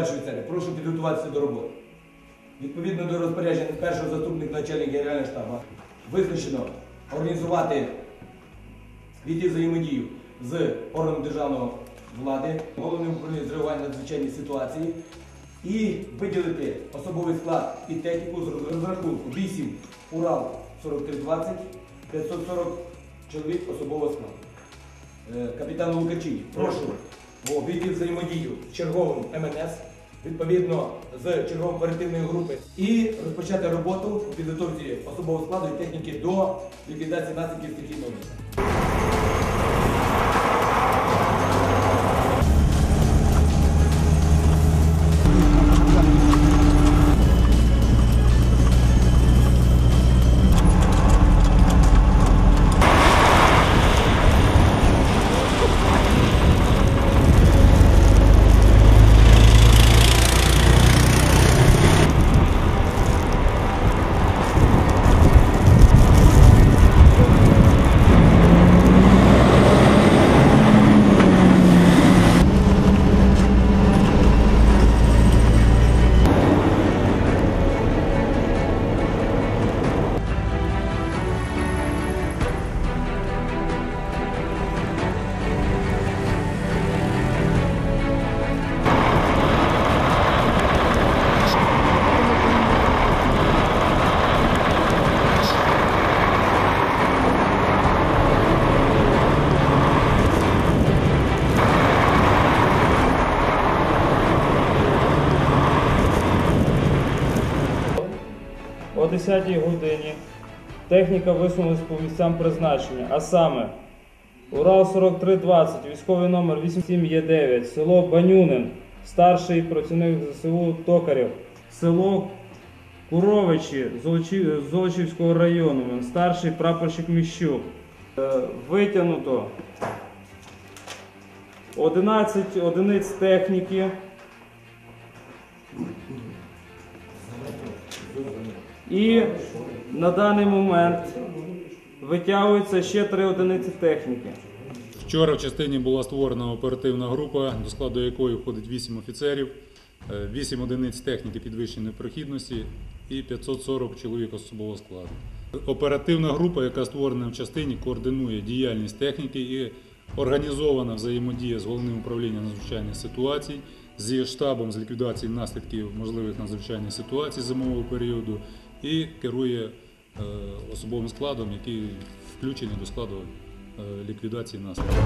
Першої церкви. Прошу підготуватися до роботи. Відповідно до розпорядження першого заступника начальника генерального штабу визначено організувати війти взаємодію з органом державної влади, головним управлінням з реагування на надзвичайні ситуації і виділити особовий склад і техніку з розрахунку 8 Урал 4320, 540 чоловік особового складу. Е, Капітану Лукачині, прошу війти взаємодію з черговим МНС, відповідно з черговою оперативної групи, і розпочати роботу у підготовці особового складу і техніки до ліквідації наслідків стихійного. 10 годині техніка висунулась по місцям призначення, а саме Урал 4320, військовий номер 87Е9, село Банюнин, старший працівник ЗСУ Токарів, село Куровичі Золочі- Золочівського району, старший прапорщик Міщук. Е, Витягнуто 11 одиниць техніки. І на даний момент витягується ще три одиниці техніки. Вчора в частині була створена оперативна група, до складу якої входить 8 офіцерів, 8 одиниць техніки підвищеної прохідності і 540 чоловік особового складу. Оперативна група, яка створена в частині, координує діяльність техніки і організована взаємодія з головним управлінням надзвичайних ситуацій, з штабом з ліквідації наслідків можливих надзвичайних ситуацій зимового періоду і керує е, особовим складом, який включений до складу е, ліквідації наслідків.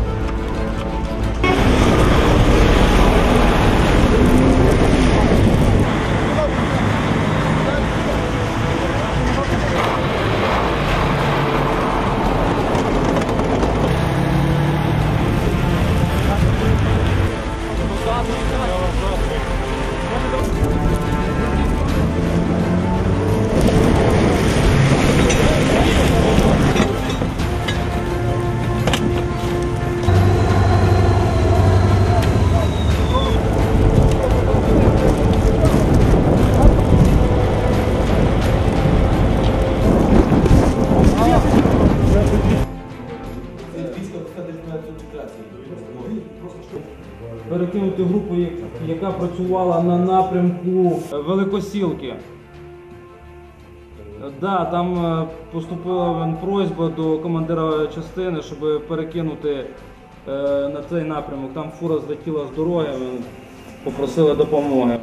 Перекинути групу, яка працювала на напрямку Великосілки. Е, Да, там е, поступила просьба до командира частини, щоб перекинути е, на цей напрямок. Там фура злетіла з дороги, попросила допомоги.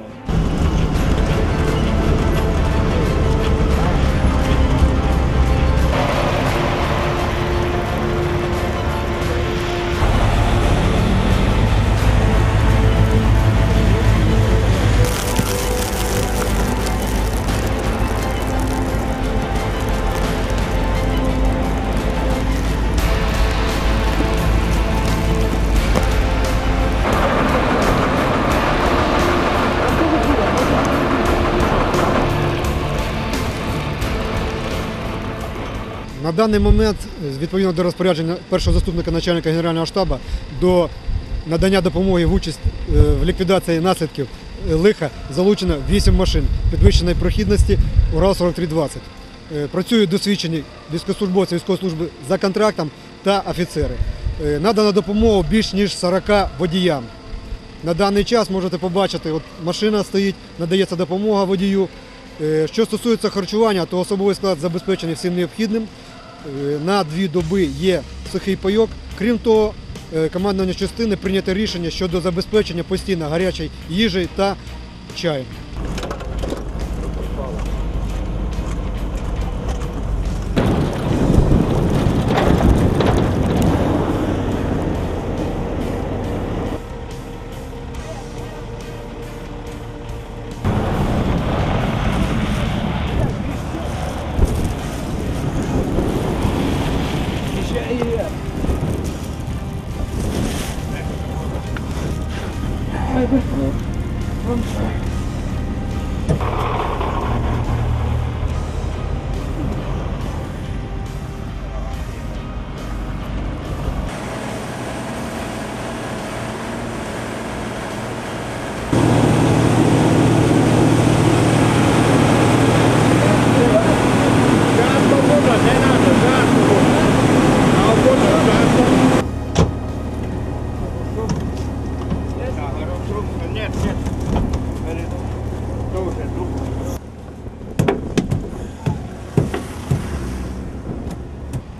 На даний момент, відповідно до розпорядження першого заступника начальника Генерального штабу, до надання допомоги в участь е, в ліквідації наслідків е, лиха залучено 8 машин підвищеної прохідності Урал 4320. Е, Працюють досвідчені військовослужбовці військової служби за контрактом та офіцери. Е, Надано допомогу більш ніж 40 водіям. На даний час можете побачити, от машина стоїть, надається допомога водію. Е, Що стосується харчування, то особовий склад забезпечений всім необхідним. Е, На дві доби є сухий пайок. Крім того, е, командування частини прийнято рішення щодо забезпечення постійно гарячої їжі та чаю. はい。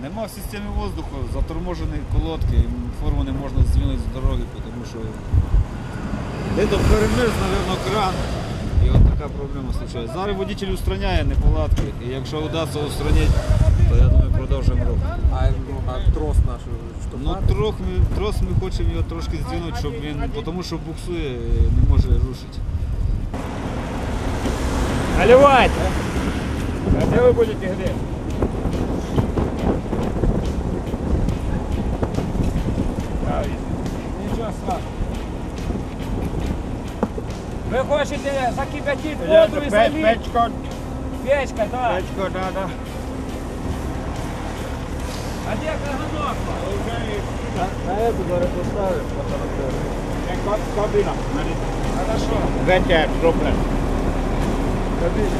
Нема в системі воздуху, заторможені колодки, форму не можна здвинути з дороги, тому що де то перемерз, мабуть, кран. І от така проблема случається. Зараз водитель устраняє неполадки, і якщо вдасться устранити, то я думаю, продовжуємо рух. А, а трос наш, что Ну трох ми, трос ми хочемо його трошки здвинути, щоб він, тому що буксує, не може рушити. Наливайте! А де ви будете гріти? Нічого страшного. Ви хочете закипятити воду і залити? Печка. Печка, так. Печка, да, да. А де каганок? На эту зараз поставим, Кабіна. Хорошо. Ветер, проблем. Кабіна.